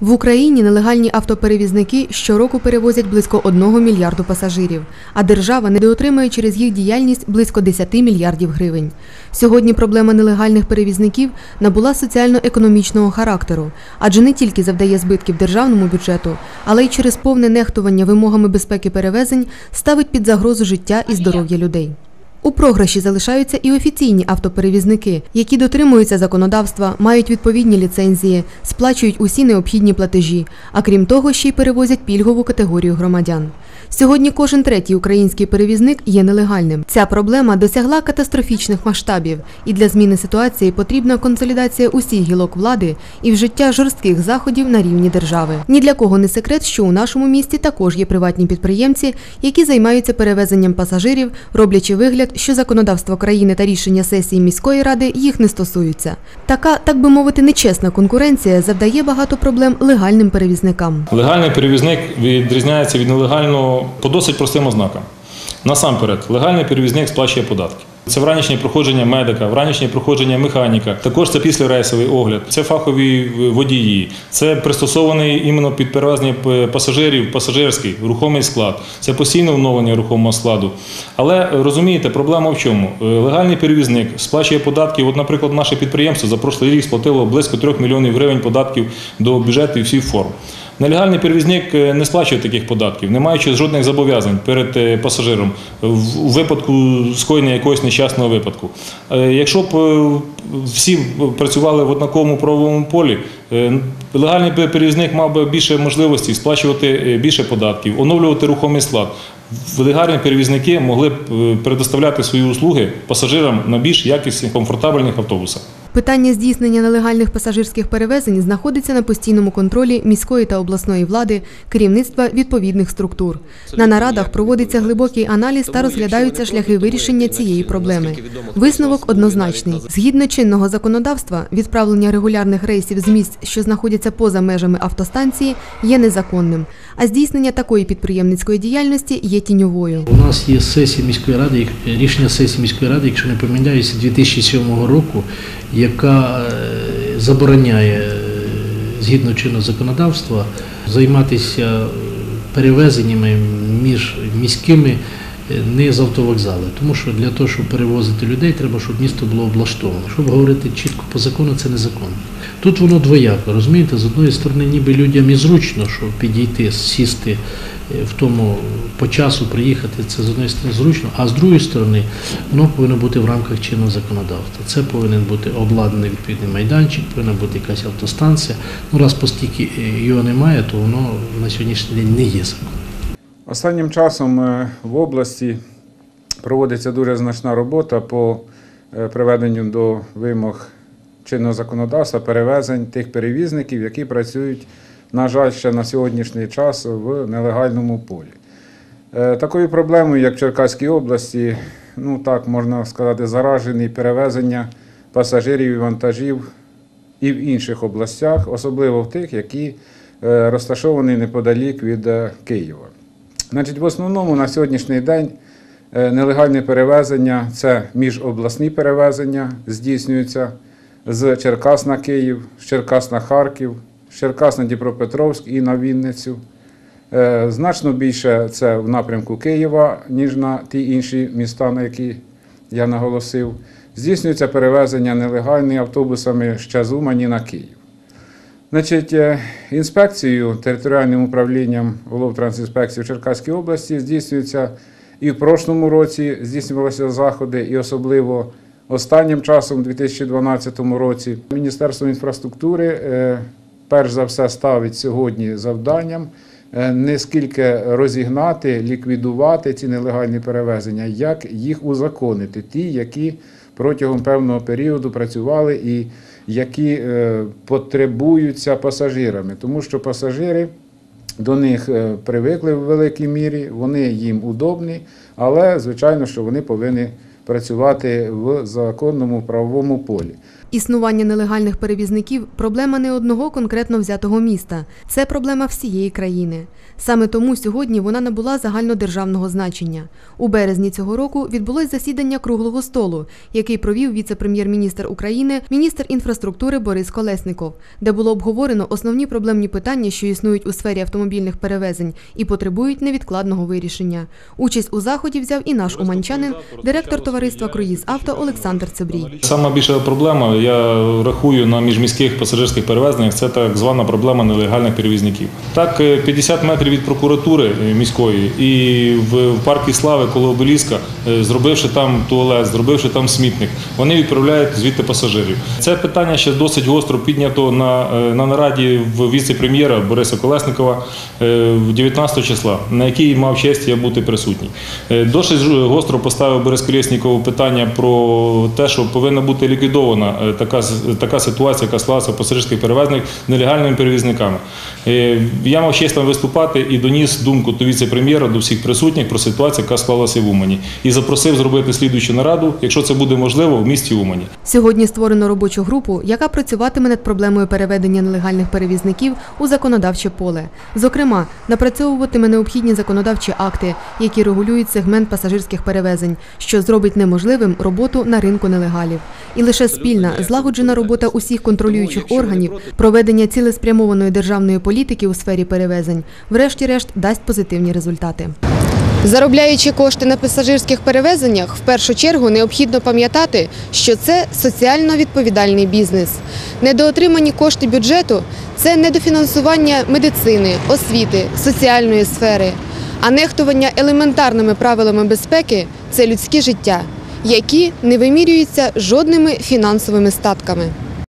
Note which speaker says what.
Speaker 1: В Україні нелегальні автоперевізники щороку перевозять близько 1 мільярду пасажирів, а держава недоотримує через їх діяльність близько 10 мільярдів гривень. Сьогодні проблема нелегальних перевізників набула соціально-економічного характеру, адже не тільки завдає збитків державному бюджету, але й через повне нехтування вимогами безпеки перевезень ставить під загрозу життя і здоров'я людей. У програші залишаються і офіційні автоперевізники, які дотримуються законодавства, мають відповідні ліцензії, сплачують усі необхідні платежі, а крім того, ще й перевозять пільгову категорію громадян. Сьогодні кожен третій український перевізник є нелегальним. Ця проблема досягла катастрофічних масштабів, і для зміни ситуації потрібна консолідація усіх гілок влади і вжиття жорстких заходів на рівні держави. Ні для кого не секрет, що у нашому місті також є приватні підприємці, які займаються перевезенням пасажирів, роблячи вигляд, що законодавство країни та рішення сесії міської ради їх не стосуються. Така, так би мовити, нечесна конкуренція завдає багато проблем легальним перевізникам.
Speaker 2: Легальний перевізник відрізняється від нелегального по досить простим ознакам. Насамперед, легальний перевізник сплачує податки. Це вранішнє проходження медика, вранішнє проходження механіка. Також це післярейсовий огляд, це фахові водії, це пристосований іменно під перевезення пасажирів, пасажирський рухомий склад, це постійне оновлення рухомого складу. Але розумієте, проблема в чому? Легальний перевізник сплачує податки. От, наприклад, наше підприємство за прошлий рік сплатило близько 3 мільйонів гривень податків до бюджету і всіх форм. Нелегальний перевізник не сплачує таких податків, не маючи жодних зобов'язань перед пасажиром у випадку скоєння якогось нещасного випадку. Якщо б всі працювали в однаковому правовому полі, легальний перевізник мав би більше можливостей сплачувати більше податків, оновлювати рухомий склад. Легальні перевізники могли б предоставляти свої услуги пасажирам на більш якісних, комфортабельних автобусах.
Speaker 1: Питання здійснення нелегальних пасажирських перевезень знаходиться на постійному контролі міської та обласної влади, керівництва відповідних структур. На нарадах проводиться глибокий аналіз та розглядаються шляхи вирішення цієї проблеми. Висновок однозначний. Згідно чинного законодавства, відправлення регулярних рейсів з місць, що знаходяться поза межами автостанції, є незаконним, а здійснення такої підприємницької діяльності є тіньовою.
Speaker 3: У нас є сесія міської ради, рішення сесії міської ради, якщо не помиляюся, 2007 року яка забороняє згідно чинного законодавства займатися перевезеннями між міськими не з автовокзали. Тому що для того, щоб перевозити людей, треба, щоб місто було облаштовано. Щоб говорити чітко по закону, це незаконно. Тут воно двояко, розумієте, з одної сторони, ніби людям і зручно, що підійти, сісти в тому по часу приїхати, це з однієї сторони зручно, а з другої сторони, воно повинно бути в рамках чинного законодавства. Це повинен бути обладнаний відповідний майданчик, повинна бути якась автостанція. Ну, раз постільки його немає, то воно на сьогоднішній день не є законом.
Speaker 4: Останнім часом в області проводиться дуже значна робота по приведенню до вимог чинного законодавства перевезень тих перевізників, які працюють, на жаль, ще на сьогоднішній час в нелегальному полі. Такою проблемою, як в Черкаській області, ну так можна сказати, заражені перевезення пасажирів і вантажів і в інших областях, особливо в тих, які розташовані неподалік від Києва. Значить, в основному на сьогоднішній день нелегальне перевезення це міжобласні перевезення, здійснюються з Черкас на Київ, з Черкас на Харків, з Черкас на Дніпропетровськ і на Вінницю. Значно більше це в напрямку Києва, ніж на ті інші міста, на які я наголосив. Здійснюється перевезення нелегальні автобусами з Умані на Київ. Значить, інспекцією територіальним управлінням Головтрансінспекції в Черкаській області здійснюється і в прошлому році здійснювалися заходи, і особливо останнім часом, у 2012 році, Міністерство інфраструктури перш за все ставить сьогодні завданням не скільки розігнати, ліквідувати ці нелегальні перевезення, як їх узаконити, ті, які протягом певного періоду працювали і які потребуються пасажирами, тому що пасажири до них привикли в великій мірі, вони їм удобні, але звичайно, що вони повинні працювати в законному правовому полі.
Speaker 1: Існування нелегальних перевізників проблема не одного конкретно взятого міста. Це проблема всієї країни. Саме тому сьогодні вона набула загальнодержавного значення. У березні цього року відбулось засідання круглого столу, який провів віце-прем'єр-міністр України, міністр інфраструктури Борис Колесников, де було обговорено основні проблемні питання, що існують у сфері автомобільних перевезень і потребують невідкладного вирішення. Участь у заході взяв і наш уманчанин, директор товариства Круїз Авто Олександр Цебрій.
Speaker 2: Сама більша проблема, я рахую на міжміських пасажирських перевезеннях, це так звана проблема нелегальних перевізників. Так, е, 50 метрів від прокуратури е, міської і в парку Слави коло обеліска, е, зробивши там туалет, зробивши там смітник, вони відправляють звідти пасажирів. Це питання ще досить гостро піднято на, е, на нараді в віце-прем'єра Бориса Колесникова е, в 19 числа, на якій мав честь я бути присутній. Е, Досить гостро поставив Борис Колєсніков питання про те, що повинна бути ліквідована е, така, така ситуація, яка склалася пасажирських перевезеннях нелегальними перевізниками. Е, Я мав честь там виступати і доніс думку до віце-прем'єра, до всіх присутніх про ситуацію, яка склалася в Умані. І запросив зробити слідуючу нараду, якщо це буде можливо, в місті Умані.
Speaker 1: Сьогодні створено робочу групу, яка працюватиме над проблемою переведення нелегальних перевізників у законодавче поле. Зокрема, напрацьовуватиме необхідні законодавчі акти, які регулюють сегмент пасажирських перевезень, що зробить неможливим роботу на ринку нелегалів. І лише спільна, злагоджена робота усіх контролюючих органів, проведення цілеспрямованої державної політики у сфері перевезень, врешті-решт дасть позитивні результати. Заробляючи кошти на пасажирських перевезеннях, в першу чергу необхідно пам'ятати, що це соціально відповідальний бізнес. Недоотримані кошти бюджету це недофінансування медицини, освіти, соціальної сфери, а нехтування елементарними правилами безпеки це людське життя, які не вимірюються жодними фінансовими статками.